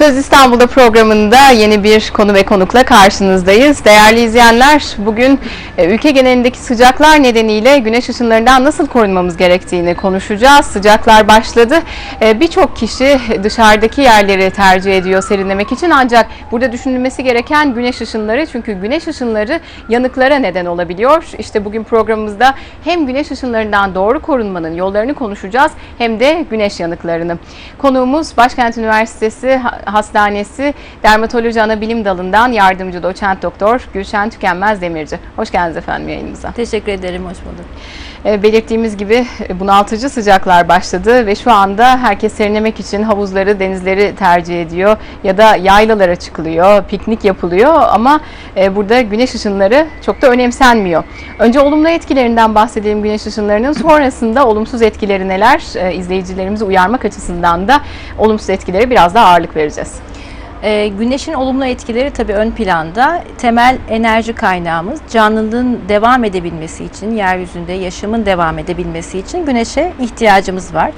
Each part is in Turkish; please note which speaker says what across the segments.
Speaker 1: Söz İstanbul'da programında yeni bir konu ve konukla karşınızdayız. Değerli izleyenler, bugün e, ülke genelindeki sıcaklar nedeniyle güneş ışınlarından nasıl korunmamız gerektiğini konuşacağız. Sıcaklar başladı. E, Birçok kişi dışarıdaki yerleri tercih ediyor serinlemek için ancak burada düşünülmesi gereken güneş ışınları çünkü güneş ışınları yanıklara neden olabiliyor. İşte bugün programımızda hem güneş ışınlarından doğru korunmanın yollarını konuşacağız hem de güneş yanıklarını. Konuğumuz Başkent Üniversitesi Hastanesi Dermatoloji Anabilim Dalı'ndan yardımcı doçent doktor Gülşen Tükenmez Demirci. Hoş geldiniz efendim yayınımıza.
Speaker 2: Teşekkür ederim, hoş bulduk.
Speaker 1: E, belirttiğimiz gibi e, bunaltıcı sıcaklar başladı ve şu anda herkes serinlemek için havuzları, denizleri tercih ediyor ya da yaylalara çıkılıyor, piknik yapılıyor ama e, burada güneş ışınları çok da önemsenmiyor. Önce olumlu etkilerinden bahsedelim güneş ışınlarının, sonrasında olumsuz etkileri neler? E, izleyicilerimizi uyarmak açısından da olumsuz etkileri biraz daha ağırlık vereceğiz.
Speaker 2: Ee, güneşin olumlu etkileri tabii ön planda. Temel enerji kaynağımız canlılığın devam edebilmesi için, yeryüzünde yaşamın devam edebilmesi için güneşe ihtiyacımız var.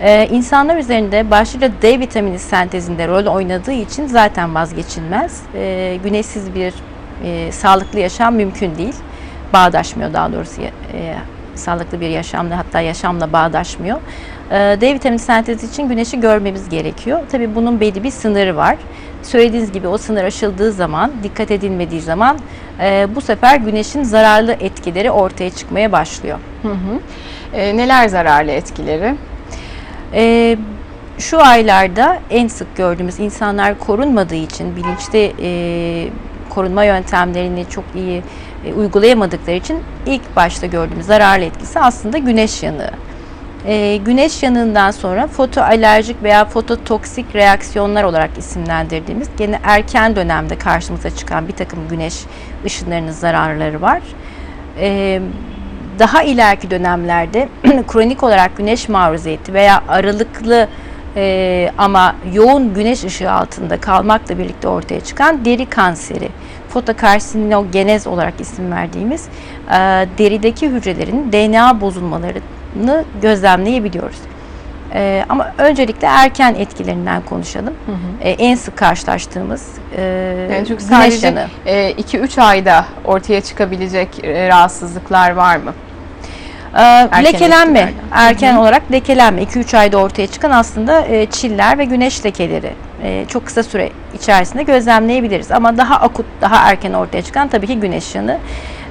Speaker 2: Ee, insanlar üzerinde başlıca D vitamini sentezinde rol oynadığı için zaten vazgeçilmez. Ee, güneşsiz bir e, sağlıklı yaşam mümkün değil. Bağdaşmıyor daha doğrusu e, sağlıklı bir yaşamla hatta yaşamla bağdaşmıyor. Ee, D vitamini sentezi için güneşi görmemiz gerekiyor. Tabii bunun belli bir sınırı var. Söylediğiniz gibi o sınır aşıldığı zaman, dikkat edilmediği zaman e, bu sefer güneşin zararlı etkileri ortaya çıkmaya başlıyor.
Speaker 1: Hı hı. E, neler zararlı etkileri?
Speaker 2: Ee, şu aylarda en sık gördüğümüz insanlar korunmadığı için bilinçli e, korunma yöntemlerini çok iyi e, uygulayamadıkları için ilk başta gördüğümüz zararlı etkisi aslında güneş yanığı. E, güneş yanığından sonra fotoalerjik veya fototoksik reaksiyonlar olarak isimlendirdiğimiz gene erken dönemde karşımıza çıkan bir takım güneş ışınlarının zararları var. E, daha ileriki dönemlerde kronik olarak güneş maruziyeti veya aralıklı e, ama yoğun güneş ışığı altında kalmakla birlikte ortaya çıkan deri kanseri, fotokarsinogenez olarak isim verdiğimiz e, derideki hücrelerin DNA bozulmalarını gözlemleyebiliyoruz. E, ama öncelikle erken etkilerinden konuşalım. E, en sık karşılaştığımız e,
Speaker 1: Yani çünkü sadece
Speaker 2: yanığı.
Speaker 1: 2-3 ayda ortaya çıkabilecek e, rahatsızlıklar var mı?
Speaker 2: Ee, lekelenme,
Speaker 1: etkilerden.
Speaker 2: erken olarak lekelenme 2-3 ayda ortaya çıkan aslında e, çiller ve güneş lekeleri e, çok kısa süre içerisinde gözlemleyebiliriz. Ama daha akut, daha erken ortaya çıkan tabii ki güneş yanı.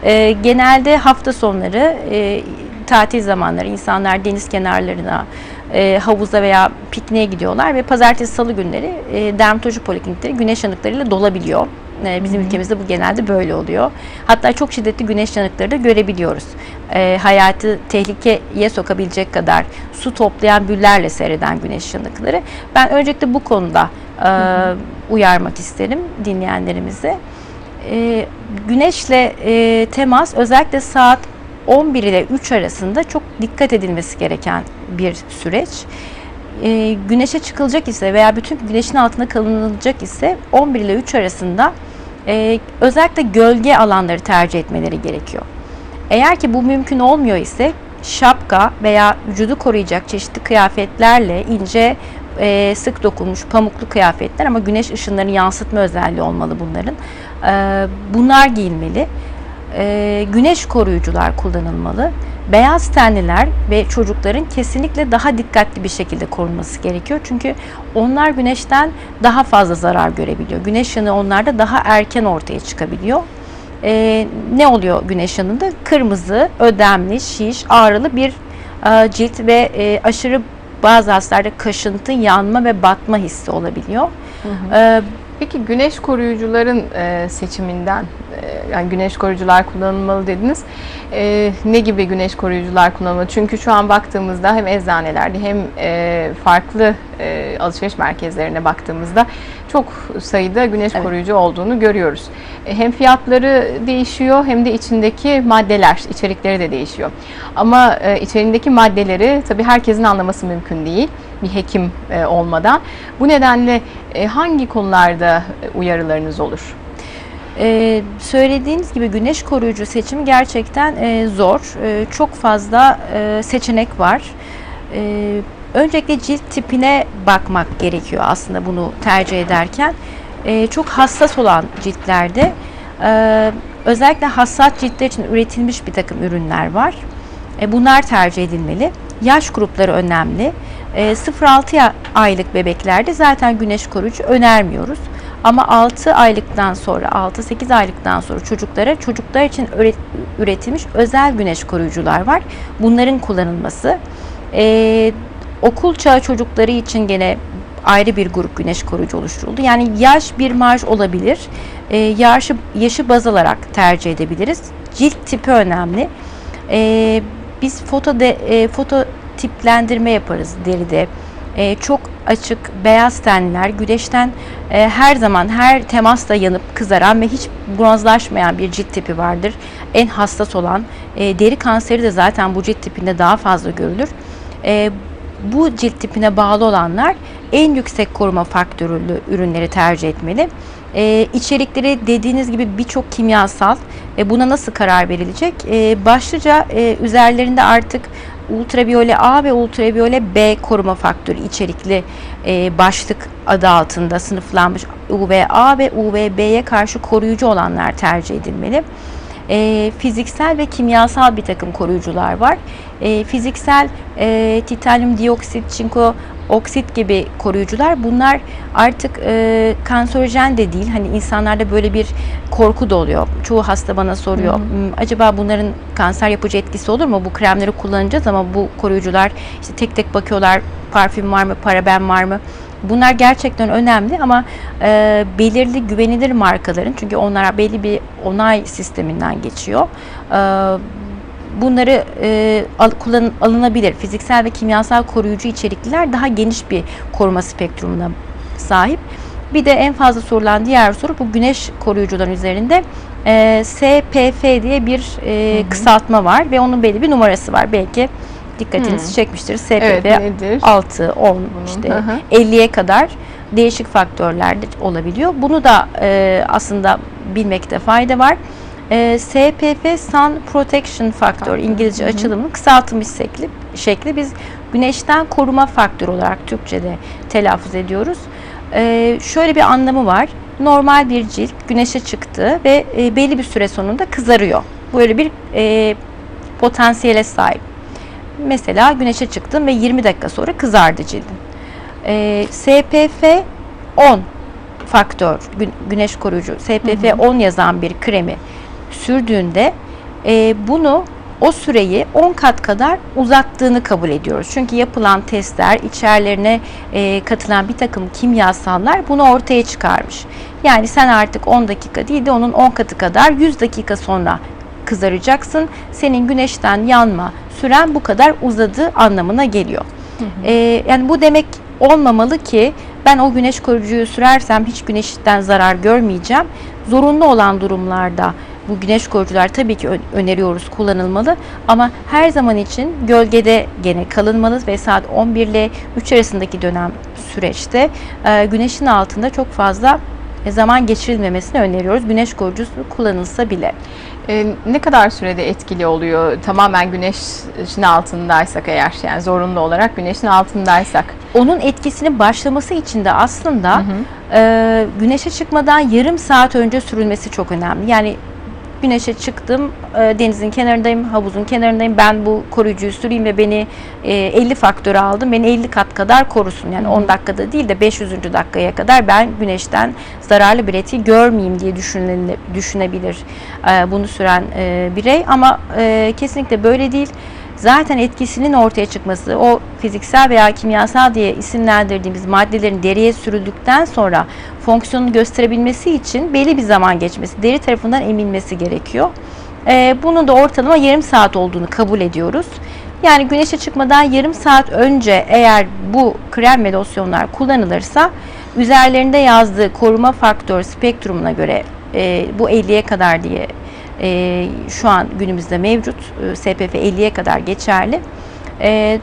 Speaker 2: E, genelde hafta sonları, e, tatil zamanları insanlar deniz kenarlarına, e, havuza veya pikniğe gidiyorlar ve pazartesi salı günleri e, dermatoloji poliklinikleri güneş yanıklarıyla dolabiliyor. E, bizim ülkemizde bu genelde böyle oluyor. Hatta çok şiddetli güneş yanıkları da görebiliyoruz. E, hayatı tehlikeye sokabilecek kadar su toplayan büllerle seyreden güneş yanıkları. Ben öncelikle bu konuda e, uyarmak isterim dinleyenlerimize. E, güneşle e, temas özellikle saat 11 ile 3 arasında çok dikkat edilmesi gereken bir süreç. E, güneşe çıkılacak ise veya bütün güneşin altında kalınılacak ise 11 ile 3 arasında e, özellikle gölge alanları tercih etmeleri gerekiyor. Eğer ki bu mümkün olmuyor ise şapka veya vücudu koruyacak çeşitli kıyafetlerle ince e, sık dokunmuş pamuklu kıyafetler ama güneş ışınlarını yansıtma özelliği olmalı bunların. E, bunlar giyilmeli. E, güneş koruyucular kullanılmalı. Beyaz tenliler ve çocukların kesinlikle daha dikkatli bir şekilde korunması gerekiyor. Çünkü onlar güneşten daha fazla zarar görebiliyor. Güneş yanığı onlarda daha erken ortaya çıkabiliyor. Ee, ne oluyor güneş yanında? Kırmızı, ödemli, şiş, ağrılı bir e, cilt ve e, aşırı bazı hastalarda kaşıntı, yanma ve batma hissi olabiliyor. Ee,
Speaker 1: Peki güneş koruyucuların e, seçiminden, e, yani güneş koruyucular kullanılmalı dediniz. E, ne gibi güneş koruyucular kullanılmalı? Çünkü şu an baktığımızda hem eczanelerde hem e, farklı e, alışveriş merkezlerine baktığımızda çok sayıda güneş
Speaker 2: Evet.
Speaker 1: koruyucu olduğunu görüyoruz. E, hem fiyatları değişiyor hem de içindeki maddeler, içerikleri de değişiyor. Ama e, içerindeki maddeleri tabii herkesin anlaması mümkün değil bir hekim e, olmadan. Bu nedenle e, hangi konularda uyarılarınız olur?
Speaker 2: Ee, söylediğiniz gibi güneş koruyucu seçimi gerçekten e, zor. E, çok fazla e, seçenek var. E, Öncelikle cilt tipine bakmak gerekiyor aslında bunu tercih ederken. E, çok hassas olan ciltlerde e, özellikle hassas ciltler için üretilmiş bir takım ürünler var. E, bunlar tercih edilmeli. Yaş grupları önemli. E, 0-6 ya- aylık bebeklerde zaten güneş koruyucu önermiyoruz. Ama 6 aylıktan sonra, 6-8 aylıktan sonra çocuklara çocuklar için üretilmiş özel güneş koruyucular var. Bunların kullanılması. E, okul çağı çocukları için gene ayrı bir grup güneş koruyucu oluşturuldu. Yani yaş bir marj olabilir. E, yaşı, yaşı baz alarak tercih edebiliriz. Cilt tipi önemli. E, biz foto de, e, foto tiplendirme yaparız deride. E, çok açık beyaz tenliler güneşten e, her zaman her temasla yanıp kızaran ve hiç bronzlaşmayan bir cilt tipi vardır. En hassas olan e, deri kanseri de zaten bu cilt tipinde daha fazla görülür. E, bu cilt tipine bağlı olanlar en yüksek koruma faktörlü ürünleri tercih etmeli. E, içerikleri dediğiniz gibi birçok kimyasal ve buna nasıl karar verilecek? E, başlıca e, üzerlerinde artık ultraviyole A ve ultraviyole B koruma faktörü içerikli e, başlık adı altında sınıflanmış UVA ve UVB'ye karşı koruyucu olanlar tercih edilmeli. E, fiziksel ve kimyasal bir takım koruyucular var. E, fiziksel e, titanyum dioksit, çinko oksit gibi koruyucular bunlar artık e, kanserojen de değil. Hani insanlarda böyle bir korku da oluyor. Çoğu hasta bana soruyor. "Hmm, Acaba bunların kanser yapıcı etkisi olur mu? Bu kremleri kullanacağız ama bu koruyucular işte tek tek bakıyorlar. Parfüm var mı? Paraben var mı? Bunlar gerçekten önemli ama e, belirli güvenilir markaların çünkü onlar belli bir onay sisteminden geçiyor. E, bunları e, al, kullan, alınabilir. Fiziksel ve kimyasal koruyucu içerikliler daha geniş bir koruma spektrumuna sahip. Bir de en fazla sorulan diğer soru bu güneş koruyucuların üzerinde e, SPF diye bir e, kısaltma var ve onun belli bir numarası var. Belki dikkatinizi çekmiştir. SPF
Speaker 1: Evet, nedir?
Speaker 2: 6, 10, işte
Speaker 1: Hı hı.
Speaker 2: 50'ye kadar değişik faktörler de olabiliyor. Bunu da e, aslında bilmekte fayda var. E, SPF Sun Protection Factor İngilizce açılımının kısaltılmış şekli, şekli biz güneşten koruma faktörü olarak Türkçe'de telaffuz ediyoruz. E, şöyle bir anlamı var. Normal bir cilt güneşe çıktı ve e, belli bir süre sonunda kızarıyor. Böyle bir e, potansiyele sahip. Mesela güneşe çıktım ve 20 dakika sonra kızardı cildin. Ee, SPF 10 faktör gü- güneş koruyucu SPF 10 yazan bir kremi sürdüğünde e, bunu o süreyi 10 kat kadar uzattığını kabul ediyoruz. Çünkü yapılan testler içerilerine e, katılan bir takım kimyasallar bunu ortaya çıkarmış. Yani sen artık 10 dakika değil de onun 10 katı kadar 100 dakika sonra kızaracaksın. Senin güneşten yanma süren bu kadar uzadığı anlamına geliyor. Ee, yani bu demek olmamalı ki ben o güneş koruyucuyu sürersem hiç güneşten zarar görmeyeceğim. Zorunlu olan durumlarda bu güneş koruyucular tabii ki öneriyoruz kullanılmalı ama her zaman için gölgede gene kalınmalı ve saat 11 ile 3 arasındaki dönem süreçte e, güneşin altında çok fazla e, zaman geçirilmemesini öneriyoruz. Güneş koruyucusu kullanılsa bile.
Speaker 1: E, ne kadar sürede etkili oluyor? Tamamen güneşin altındaysak eğer yani zorunlu olarak güneşin altındaysak.
Speaker 2: Onun etkisinin başlaması için de aslında e, güneşe çıkmadan yarım saat önce sürülmesi çok önemli. Yani güneşe çıktım, e, denizin kenarındayım, havuzun kenarındayım. Ben bu koruyucuyu süreyim ve beni e, 50 faktörü aldım. Beni 50 kat kadar korusun. Yani 10 dakikada değil de 500. dakikaya kadar ben güneşten zararlı bir etki görmeyeyim diye düşünebilir e, bunu süren e, birey. Ama e, kesinlikle böyle değil. Zaten etkisinin ortaya çıkması, o fiziksel veya kimyasal diye isimlendirdiğimiz maddelerin deriye sürüldükten sonra fonksiyonunu gösterebilmesi için belli bir zaman geçmesi, deri tarafından emilmesi gerekiyor. Ee, bunun da ortalama yarım saat olduğunu kabul ediyoruz. Yani güneşe çıkmadan yarım saat önce eğer bu krem ve losyonlar kullanılırsa üzerlerinde yazdığı koruma faktör spektrumuna göre e, bu 50'ye kadar diye e, şu an günümüzde mevcut. E, SPF 50'ye kadar geçerli. E,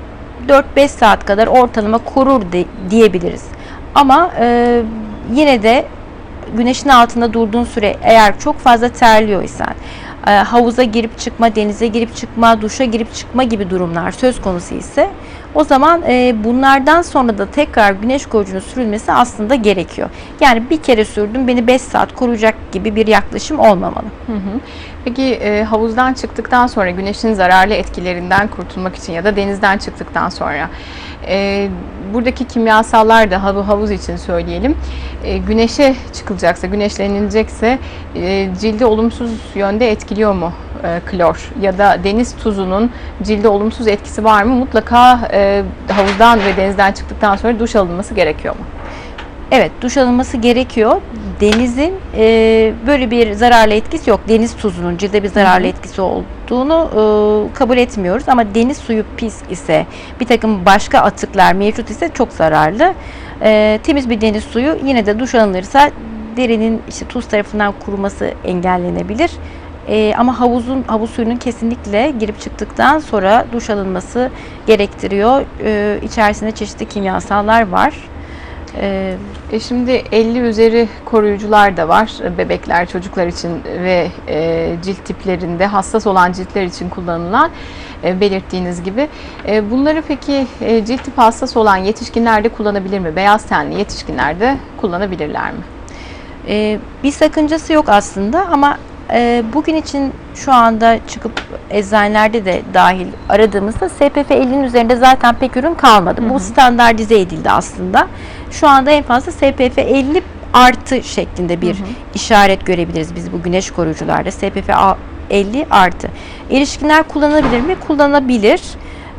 Speaker 2: 4-5 saat kadar ortalama korur de, diyebiliriz. Ama e, yine de güneşin altında durduğun süre eğer çok fazla terliyorsan, havuza girip çıkma, denize girip çıkma, duşa girip çıkma gibi durumlar söz konusu ise o zaman e, bunlardan sonra da tekrar güneş koruyucunun sürülmesi aslında gerekiyor. Yani bir kere sürdüm beni 5 saat koruyacak gibi bir yaklaşım olmamalı.
Speaker 1: Hı hı. Peki e, havuzdan çıktıktan sonra güneşin zararlı etkilerinden kurtulmak için ya da denizden çıktıktan sonra e, buradaki kimyasallar da hav- havuz için söyleyelim. E, güneşe çıkılacaksa, güneşlenilecekse e, cildi olumsuz yönde etkiliyor mu e, klor ya da deniz tuzunun cilde olumsuz etkisi var mı? Mutlaka e, havuzdan ve denizden çıktıktan sonra duş alınması gerekiyor mu?
Speaker 2: Evet duş alınması gerekiyor. Denizin e, böyle bir zararlı etkisi yok. Deniz tuzunun cilde bir zararlı etkisi olduğunu e, kabul etmiyoruz. Ama deniz suyu pis ise bir takım başka atıklar mevcut ise çok zararlı. E, temiz bir deniz suyu yine de duş alınırsa derinin işte tuz tarafından kuruması engellenebilir. E, ama havuzun havuz suyunun kesinlikle girip çıktıktan sonra duş alınması gerektiriyor. E, içerisinde çeşitli kimyasallar var. E,
Speaker 1: E şimdi 50 üzeri koruyucular da var. E, Bebekler, çocuklar için ve e, cilt tiplerinde hassas olan ciltler için kullanılan e, belirttiğiniz gibi. Bunları peki e, cilt tipi hassas olan yetişkinler de kullanabilir mi? Beyaz tenli yetişkinler de kullanabilirler mi?
Speaker 2: Ee, bir sakıncası yok aslında ama e, bugün için şu anda çıkıp eczanelerde de dahil aradığımızda SPF 50'nin üzerinde zaten pek ürün kalmadı. Bu standartize edildi aslında. Şu anda en fazla SPF 50 artı şeklinde bir işaret görebiliriz biz bu güneş koruyucularda. SPF a- 50 artı. Erişkinler kullanabilir mi? Kullanabilir.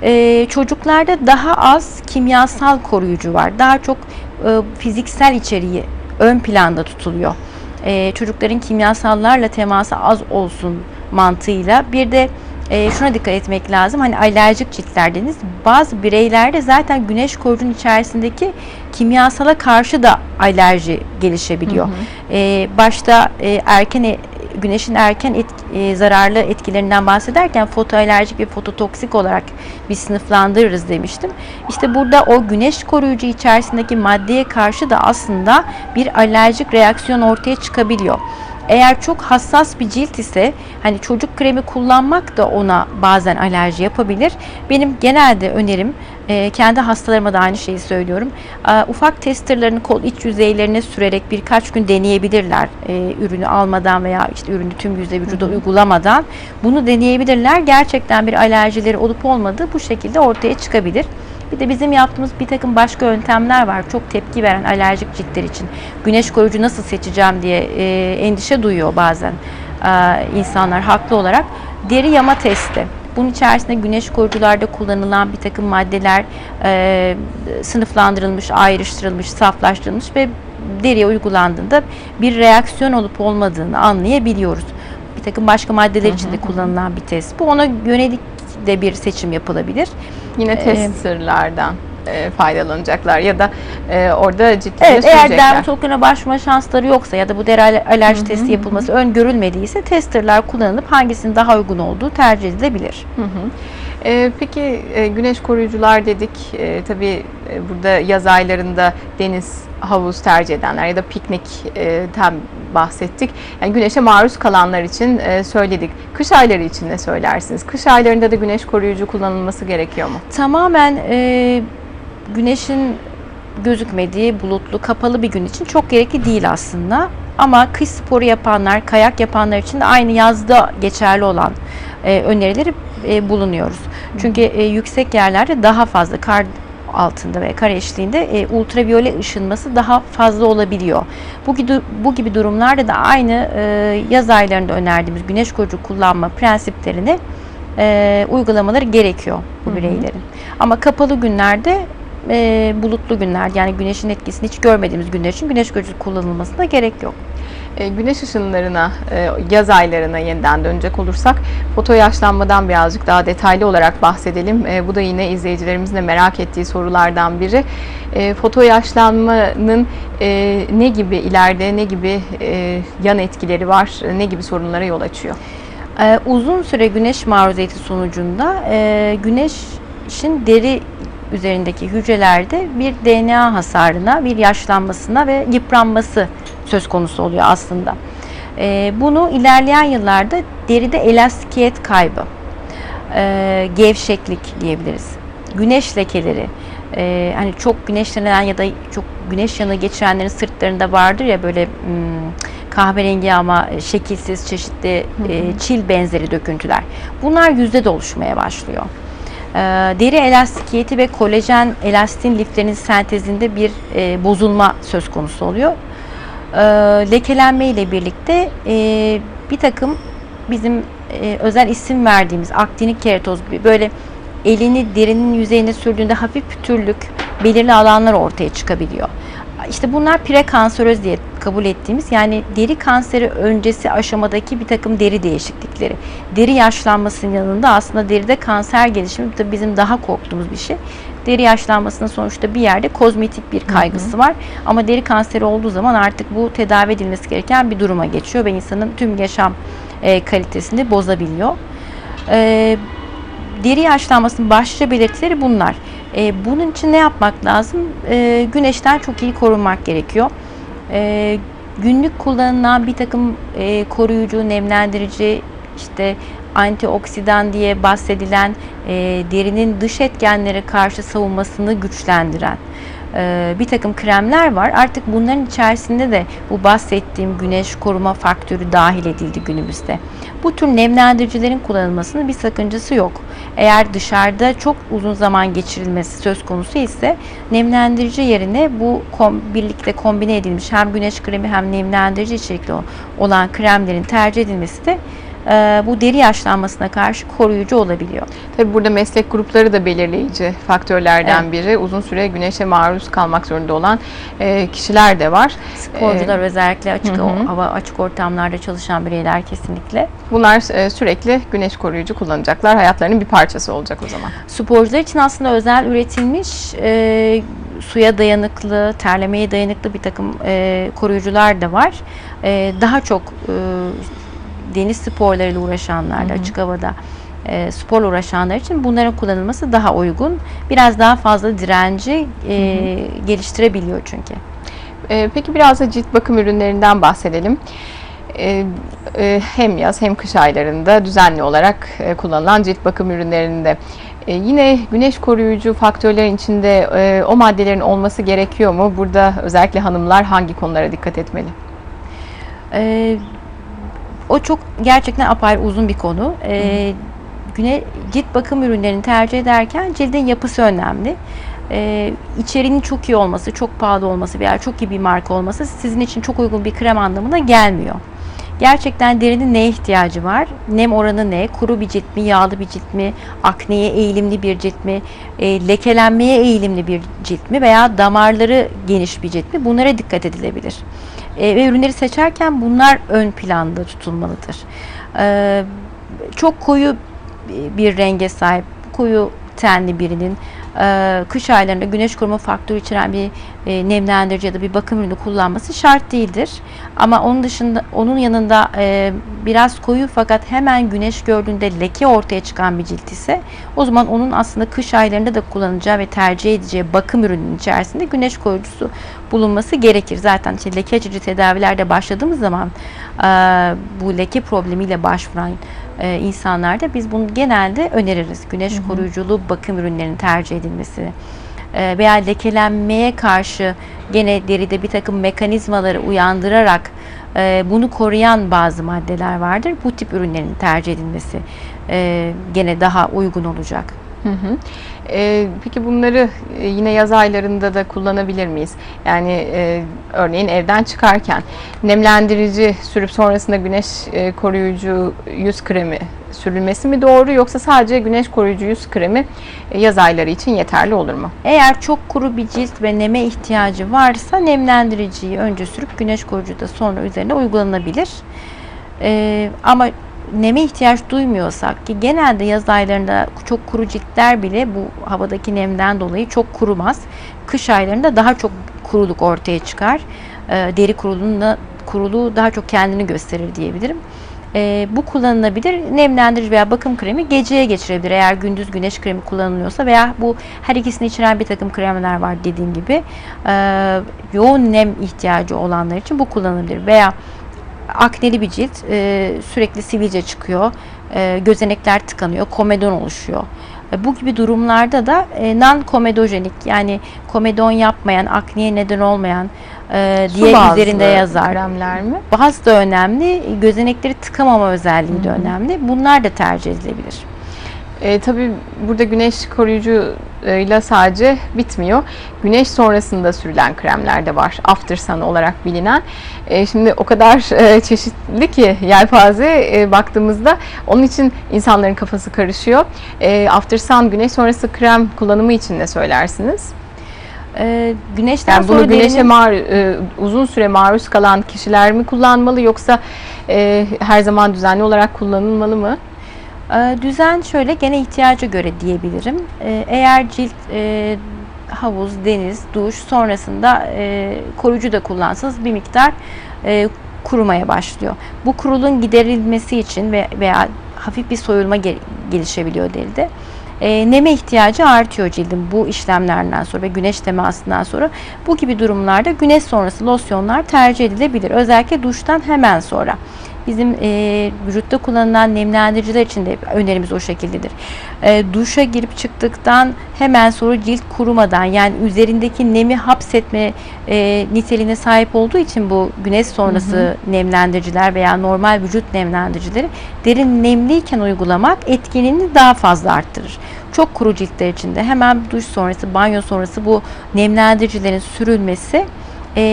Speaker 2: Ee, çocuklarda daha az kimyasal koruyucu var. Daha çok e, fiziksel içeriği ön planda tutuluyor. Ee, çocukların kimyasallarla teması az olsun mantığıyla. Bir de e, şuna dikkat etmek lazım. Hani alerjik ciltlerdeniz bazı bireylerde zaten güneş koruyucunun içerisindeki kimyasala karşı da alerji gelişebiliyor. Ee, başta e, erken e- güneşin erken et- e, zararlı etkilerinden bahsederken fotoalerjik ve fototoksik olarak biz sınıflandırırız demiştim. İşte burada o güneş koruyucu içerisindeki maddeye karşı da aslında bir alerjik reaksiyon ortaya çıkabiliyor. Eğer çok hassas bir cilt ise hani çocuk kremi kullanmak da ona bazen alerji yapabilir. Benim genelde önerim e, kendi hastalarıma da aynı şeyi söylüyorum. E, ufak testerlarını kol iç yüzeylerine sürerek birkaç gün deneyebilirler. E, ürünü almadan veya işte ürünü tüm yüzde vücuda uygulamadan bunu deneyebilirler. Gerçekten bir alerjileri olup olmadığı bu şekilde ortaya çıkabilir. Bir de bizim yaptığımız bir takım başka yöntemler var. Çok tepki veren alerjik ciltler için. Güneş koruyucu nasıl seçeceğim diye e, endişe duyuyor bazen e, insanlar haklı olarak. Deri yama testi. Bunun içerisinde güneş koruyucularda kullanılan bir takım maddeler e, sınıflandırılmış, ayrıştırılmış, saflaştırılmış ve deriye uygulandığında bir reaksiyon olup olmadığını anlayabiliyoruz. Bir takım başka maddeler için de kullanılan bir test. Bu ona yönelik de bir seçim yapılabilir.
Speaker 1: Yine
Speaker 2: Ee,
Speaker 1: testerlardan e, faydalanacaklar ya da e, orada ciltlerine
Speaker 2: Evet, eğer dermatologuna başvurma şansları yoksa ya da bu deri aler- alerji testi yapılması öngörülmediyse testerler kullanılıp hangisinin daha uygun olduğu tercih edilebilir.
Speaker 1: Hı hı. Ee, peki e, güneş koruyucular dedik. E, tabii e, burada yaz aylarında deniz, havuz tercih edenler ya da piknikten bahsettik. Yani güneşe maruz kalanlar için e, söyledik. Kış ayları için ne söylersiniz? Kış aylarında da güneş koruyucu kullanılması gerekiyor mu?
Speaker 2: Tamamen e, güneşin gözükmediği bulutlu kapalı bir gün için çok gerekli değil aslında. Ama kış sporu yapanlar, kayak yapanlar için de aynı yazda geçerli olan e, önerileri e, bulunuyoruz. Çünkü e, yüksek yerlerde daha fazla kar altında ve kar eşliğinde e, ultraviyole ışınması daha fazla olabiliyor. Bu gibi, bu gibi durumlarda da aynı e, yaz aylarında önerdiğimiz güneş koruyucu kullanma prensiplerini e, uygulamaları gerekiyor bu bireylerin. Ama kapalı günlerde e, bulutlu günler yani güneşin etkisini hiç görmediğimiz günler için güneş koruyucu kullanılmasına gerek yok.
Speaker 1: E, güneş ışınlarına, e, yaz aylarına yeniden dönecek olursak foto yaşlanmadan birazcık daha detaylı olarak bahsedelim. E, bu da yine izleyicilerimizin de merak ettiği sorulardan biri. Foto yaşlanmanın ne gibi ileride ne gibi yan etkileri var, ne gibi sorunlara yol açıyor?
Speaker 2: Uzun süre güneş maruziyeti sonucunda güneşin deri üzerindeki hücrelerde bir DNA hasarına, bir yaşlanmasına ve yıpranması söz konusu oluyor aslında. E, bunu ilerleyen yıllarda deride elastikiyet kaybı, e, gevşeklik diyebiliriz. Güneş lekeleri, e, hani çok güneşlenen ya da çok güneş yanığı geçirenlerin sırtlarında vardır ya böyle hmm, kahverengi ama şekilsiz çeşitli e, çil benzeri döküntüler. Bunlar yüzde oluşmaya başlıyor. E, deri elastikiyeti ve kolajen elastin liflerinin sentezinde bir e, bozulma söz konusu oluyor. E, lekelenme ile birlikte e, bir takım bizim e, özel isim verdiğimiz aktinik keratoz gibi böyle elini derinin yüzeyine sürdüğünde hafif pütürlük belirli alanlar ortaya çıkabiliyor. İşte bunlar prekanseröz diye kabul ettiğimiz yani deri kanseri öncesi aşamadaki bir takım deri değişiklikleri. Deri yaşlanmasının yanında aslında deride kanser gelişimi de bizim daha korktuğumuz bir şey. Deri yaşlanmasının sonuçta bir yerde kozmetik bir kaygısı var. Ama deri kanseri olduğu zaman artık bu tedavi edilmesi gereken bir duruma geçiyor ve insanın tüm yaşam e, kalitesini bozabiliyor. E, deri yaşlanmasının başlıca belirtileri bunlar. E, bunun için ne yapmak lazım? E, güneşten çok iyi korunmak gerekiyor. E, günlük kullanılan bir takım e, koruyucu, nemlendirici, işte antioksidan diye bahsedilen e, derinin dış etkenlere karşı savunmasını güçlendiren e, bir takım kremler var. Artık bunların içerisinde de bu bahsettiğim güneş koruma faktörü dahil edildi günümüzde. Bu tür nemlendiricilerin kullanılmasının bir sakıncası yok. Eğer dışarıda çok uzun zaman geçirilmesi söz konusu ise nemlendirici yerine bu kom, birlikte kombine edilmiş hem güneş kremi hem nemlendirici içerikli olan kremlerin tercih edilmesi de bu deri yaşlanmasına karşı koruyucu olabiliyor.
Speaker 1: Tabii burada meslek grupları da belirleyici faktörlerden
Speaker 2: Evet.
Speaker 1: biri. Uzun süre güneşe maruz kalmak zorunda olan e, kişiler de var.
Speaker 2: Sporcular
Speaker 1: Ee,
Speaker 2: özellikle açık
Speaker 1: hı hı.
Speaker 2: hava açık ortamlarda çalışan bireyler kesinlikle.
Speaker 1: Bunlar e, sürekli güneş koruyucu kullanacaklar. Hayatlarının bir parçası olacak o zaman.
Speaker 2: Sporcular için aslında özel üretilmiş e, suya dayanıklı, terlemeye dayanıklı bir takım e, koruyucular da var. E, daha çok e, deniz sporlarıyla uğraşanlar, açık havada e, sporla uğraşanlar için bunların kullanılması daha uygun. Biraz daha fazla direnci e, geliştirebiliyor çünkü.
Speaker 1: E, peki biraz da cilt bakım ürünlerinden bahsedelim. E, e, hem yaz hem kış aylarında düzenli olarak e, kullanılan cilt bakım ürünlerinde e, yine güneş koruyucu faktörlerin içinde e, o maddelerin olması gerekiyor mu? Burada özellikle hanımlar hangi konulara dikkat etmeli?
Speaker 2: Ee, o çok gerçekten apayrı uzun bir konu. Ee, güne cilt bakım ürünlerini tercih ederken cildin yapısı önemli. Ee, içeriğinin çok iyi olması, çok pahalı olması veya çok iyi bir marka olması sizin için çok uygun bir krem anlamına gelmiyor. Gerçekten derinin neye ihtiyacı var? Nem oranı ne? Kuru bir cilt mi, yağlı bir cilt mi, akneye eğilimli bir cilt mi, e, lekelenmeye eğilimli bir cilt mi veya damarları geniş bir cilt mi? Bunlara dikkat edilebilir. E, ve ürünleri seçerken bunlar ön planda tutulmalıdır. E, çok koyu bir renge sahip, koyu tenli birinin e, kış aylarında güneş koruma faktörü içeren bir e, nemlendirici ya da bir bakım ürünü kullanması şart değildir. Ama onun dışında onun yanında e, biraz koyu fakat hemen güneş gördüğünde leke ortaya çıkan bir cilt ise o zaman onun aslında kış aylarında da kullanacağı ve tercih edeceği bakım ürünün içerisinde güneş koruyucusu bulunması gerekir. Zaten işte leke açıcı tedavilerde başladığımız zaman bu leke problemiyle başvuran e, insanlarda biz bunu genelde öneririz. Güneş koruyuculu bakım ürünlerinin tercih edilmesini E, veya lekelenmeye karşı gene deride bir takım mekanizmaları uyandırarak e, bunu koruyan bazı maddeler vardır. Bu tip ürünlerin tercih edilmesi e, gene daha uygun olacak.
Speaker 1: Hı hı. E, peki bunları e, yine yaz aylarında da kullanabilir miyiz? Yani e, örneğin evden çıkarken nemlendirici sürüp sonrasında güneş e, koruyucu yüz kremi sürülmesi mi doğru yoksa sadece güneş koruyucu yüz kremi e, yaz ayları için yeterli olur mu?
Speaker 2: Eğer çok kuru bir cilt ve neme ihtiyacı varsa nemlendiriciyi önce sürüp güneş koruyucu da sonra üzerine uygulanabilir. Ee, ama neme ihtiyaç duymuyorsak ki genelde yaz aylarında çok kuru ciltler bile bu havadaki nemden dolayı çok kurumaz. Kış aylarında daha çok kuruluk ortaya çıkar. Ee, deri kuruluğunda kuruluğu daha çok kendini gösterir diyebilirim. Ee, bu kullanılabilir. Nemlendirici veya bakım kremi geceye geçirebilir. Eğer gündüz güneş kremi kullanılıyorsa veya bu her ikisini içeren bir takım kremler var dediğim gibi. Ee, yoğun nem ihtiyacı olanlar için bu kullanılabilir. Veya akneli bir cilt, e, sürekli sivilce çıkıyor, e, gözenekler tıkanıyor, komedon oluşuyor. E, Bu gibi durumlarda da e, non-komedojenik yani komedon yapmayan, akneye neden olmayan, e, diye üzerinde yazar.
Speaker 1: kremler mi?
Speaker 2: Bazı da önemli, gözenekleri tıkamama özelliği de önemli. Bunlar da tercih edilebilir.
Speaker 1: E, tabii burada güneş koruyucuyla sadece bitmiyor. Güneş sonrasında sürülen kremler de var. After sun olarak bilinen. E, şimdi o kadar e, çeşitli ki yelpaze e, baktığımızda onun için insanların kafası karışıyor. E, after sun güneş sonrası krem kullanımı için ne söylersiniz?
Speaker 2: E, güneşten
Speaker 1: Yani
Speaker 2: sonra
Speaker 1: bunu güneşe
Speaker 2: derinin-
Speaker 1: mar, e, uzun süre maruz kalan kişiler mi kullanmalı yoksa e, her zaman düzenli olarak kullanılmalı mı?
Speaker 2: Ee, Düzen şöyle gene ihtiyaca göre diyebilirim. Ee, Eğer cilt e, havuz, deniz, duş sonrasında e, koruyucu da kullansanız bir miktar e, kurumaya başlıyor. Bu kurulun giderilmesi için ve veya hafif bir soyulma gel- gelişebiliyor deride. E, neme ihtiyacı artıyor cildin bu işlemlerden sonra ve güneş temasından sonra. Bu gibi durumlarda güneş sonrası losyonlar tercih edilebilir. Özellikle duştan hemen sonra. Bizim e, vücutta kullanılan nemlendiriciler için de önerimiz o şekildedir. E, duşa girip çıktıktan hemen sonra cilt kurumadan yani üzerindeki nemi hapsetme e, niteliğine sahip olduğu için bu güneş sonrası nemlendiriciler veya normal vücut nemlendiricileri derin nemliyken uygulamak etkinliğini daha fazla arttırır. Çok kuru ciltler için de hemen duş sonrası, banyo sonrası bu nemlendiricilerin sürülmesi e,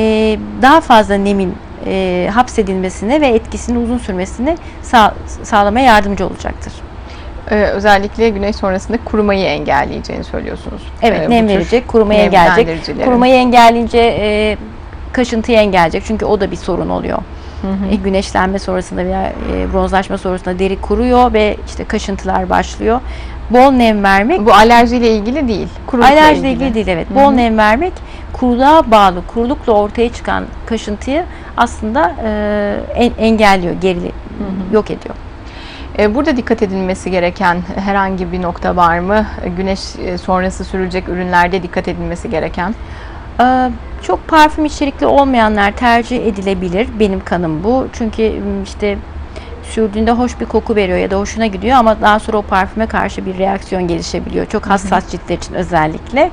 Speaker 2: daha fazla nemin e, hapsedilmesine ve etkisinin uzun sürmesini sağ, sağlamaya yardımcı olacaktır.
Speaker 1: Ee, özellikle güneş sonrasında kurumayı engelleyeceğini söylüyorsunuz.
Speaker 2: Evet,
Speaker 1: Ee,
Speaker 2: nem verecek, kurumayı engelleyecek. Kurumayı engelleyince e, kaşıntıyı engelleyecek. Çünkü o da bir sorun oluyor. E, güneşlenme sonrasında veya e, bronzlaşma sonrasında deri kuruyor ve işte kaşıntılar başlıyor. Bol nem vermek
Speaker 1: Bu alerjiyle ilgili değil. Kurulukla
Speaker 2: alerjiyle ilgili değil evet. Bol nem vermek kuruluğa bağlı, kurulukla ortaya çıkan kaşıntıyı aslında e, en- engelliyor, geri yok ediyor.
Speaker 1: Ee, Burada dikkat edilmesi gereken herhangi bir nokta var mı? Güneş e, sonrası sürülecek ürünlerde dikkat edilmesi gereken.
Speaker 2: Ee, Çok parfüm içerikli olmayanlar tercih edilebilir. Benim kanım bu. Çünkü işte sürdüğünde hoş bir koku veriyor ya da hoşuna gidiyor ama daha sonra o parfüme karşı bir reaksiyon gelişebiliyor. Çok hassas ciltler için özellikle.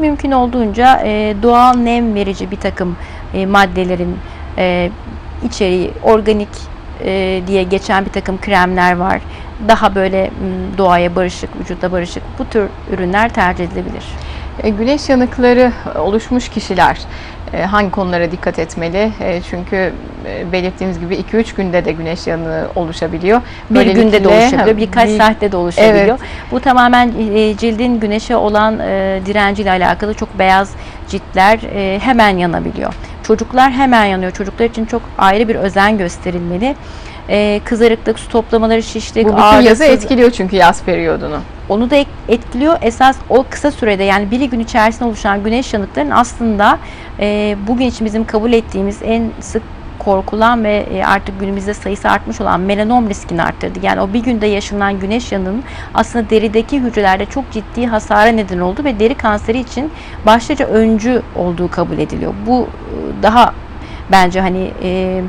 Speaker 2: Mümkün olduğunca e, doğal nem verici bir takım e, maddelerin e, içeriği organik e, diye geçen bir takım kremler var. Daha böyle doğaya barışık, vücuda barışık bu tür ürünler tercih edilebilir.
Speaker 1: E, Güneş yanıkları oluşmuş kişiler hangi konulara dikkat etmeli? E, Çünkü e, belirttiğimiz gibi 2-3 günde de güneş yanığı oluşabiliyor.
Speaker 2: Bir günde de
Speaker 1: Böylelikle,
Speaker 2: oluşabiliyor, birkaç
Speaker 1: bir-
Speaker 2: saatte de oluşabiliyor. Bu tamamen e, cildin güneşe olan e, direnciyle alakalı. Çok beyaz ciltler e, hemen yanabiliyor. Çocuklar hemen yanıyor. Çocuklar için çok ayrı bir özen gösterilmeli. E, kızarıklık, su toplamaları, şişlik,
Speaker 1: Bu bütün yazı etkiliyor çünkü yaz periyodunu.
Speaker 2: onu da etkiliyor. Esas o kısa sürede yani bir gün içerisinde oluşan güneş yanıklarının aslında e, bugün için bizim kabul ettiğimiz en sık korkulan ve e, artık günümüzde sayısı artmış olan melanom riskini arttırdı. Yani o bir günde yaşanan güneş yanığının aslında derideki hücrelerde çok ciddi hasara neden oldu ve deri kanseri için başlıca öncü olduğu kabul ediliyor. Bu e, daha bence hani e,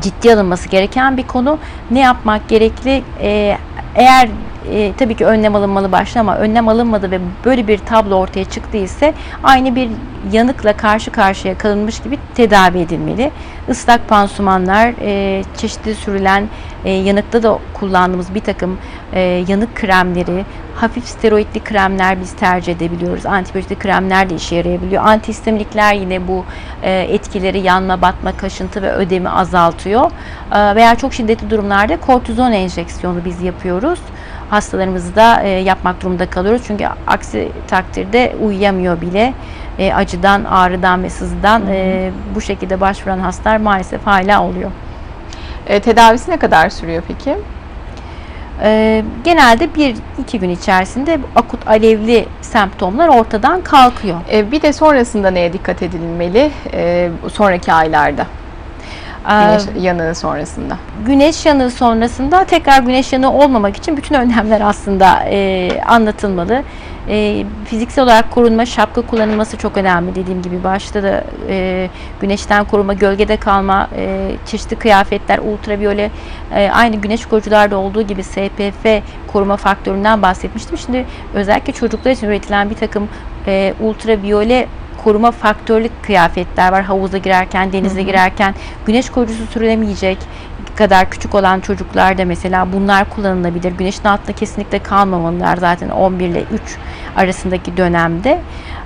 Speaker 2: ciddi alınması gereken bir konu. Ne yapmak gerekli? Ee, eğer e, tabii ki önlem alınmalı başta ama önlem alınmadı ve böyle bir tablo ortaya çıktıysa aynı bir yanıkla karşı karşıya kalınmış gibi tedavi edilmeli. Islak pansumanlar, e, çeşitli sürülen e, yanıkta da kullandığımız bir takım e, yanık kremleri, hafif steroidli kremler biz tercih edebiliyoruz. Antibiyotik kremler de işe yarayabiliyor. Antihistaminikler yine bu e, etkileri yanma, batma, kaşıntı ve ödemi azaltıyor. E, veya çok şiddetli durumlarda kortizon enjeksiyonu biz yapıyoruz. Hastalarımızda e, yapmak durumunda kalıyoruz. Çünkü aksi takdirde uyuyamıyor bile. E, acıdan, ağrıdan ve sızıdan e, bu şekilde başvuran hastalar maalesef hala oluyor.
Speaker 1: E, tedavisi ne kadar sürüyor peki?
Speaker 2: E, genelde bir iki gün içerisinde akut alevli semptomlar ortadan kalkıyor.
Speaker 1: E, bir de sonrasında neye dikkat edilmeli? E, sonraki aylarda.
Speaker 2: E,
Speaker 1: Güneş yanığı sonrasında.
Speaker 2: güneş yanığı sonrasında tekrar güneş yanığı olmamak için bütün önlemler aslında e, anlatılmalı. E, fiziksel olarak korunma, şapka kullanılması çok önemli. Dediğim gibi başta da e, güneşten koruma, gölgede kalma, e, çeşitli kıyafetler, ultraviyole, e, aynı güneş korucularda olduğu gibi SPF koruma faktöründen bahsetmiştim. Şimdi özellikle çocuklar için üretilen bir takım e, ultraviyole koruma faktörlü kıyafetler var. Havuza girerken, denize girerken güneş koruyucusu sürülemeyecek kadar küçük olan çocuklarda mesela bunlar kullanılabilir. Güneşin altında kesinlikle kalmamalılar zaten 11 ile 3 arasındaki dönemde.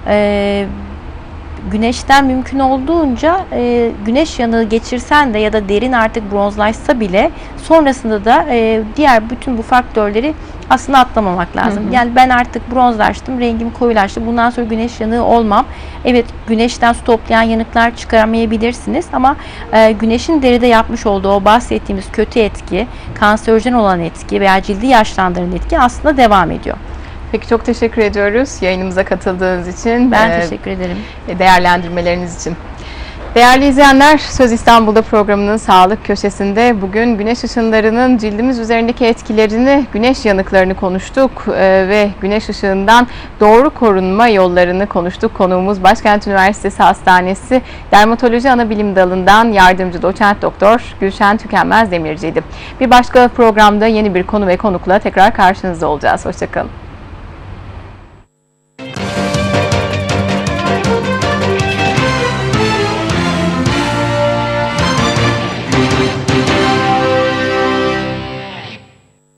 Speaker 2: Ee, güneşten mümkün olduğunca e, güneş yanığı geçirsen de ya da derin artık bronzlaşsa bile sonrasında da e, diğer bütün bu faktörleri aslında atlamamak lazım.
Speaker 1: Hı hı.
Speaker 2: Yani ben artık bronzlaştım, rengim koyulaştı. Bundan sonra güneş yanığı olmam. Evet güneşten su toplayan yanıklar çıkaramayabilirsiniz ama e, güneşin deride yapmış olduğu o bahsettiğimiz kötü etki, kanserojen olan etki veya cildi yaşlandıran etki aslında devam ediyor.
Speaker 1: Peki çok teşekkür ediyoruz yayınımıza katıldığınız için.
Speaker 2: Ben
Speaker 1: e,
Speaker 2: teşekkür ederim.
Speaker 1: değerlendirmeleriniz için. Değerli izleyenler, Söz İstanbul'da programının sağlık köşesinde bugün güneş ışınlarının cildimiz üzerindeki etkilerini, güneş yanıklarını konuştuk e, ve güneş ışığından doğru korunma yollarını konuştuk. Konuğumuz Başkent Üniversitesi Hastanesi Dermatoloji Anabilim Dalı'ndan yardımcı doçent doktor Gülşen Tükenmez Demirci'ydi. Bir başka programda yeni bir konu ve konukla tekrar karşınızda olacağız. Hoşçakalın.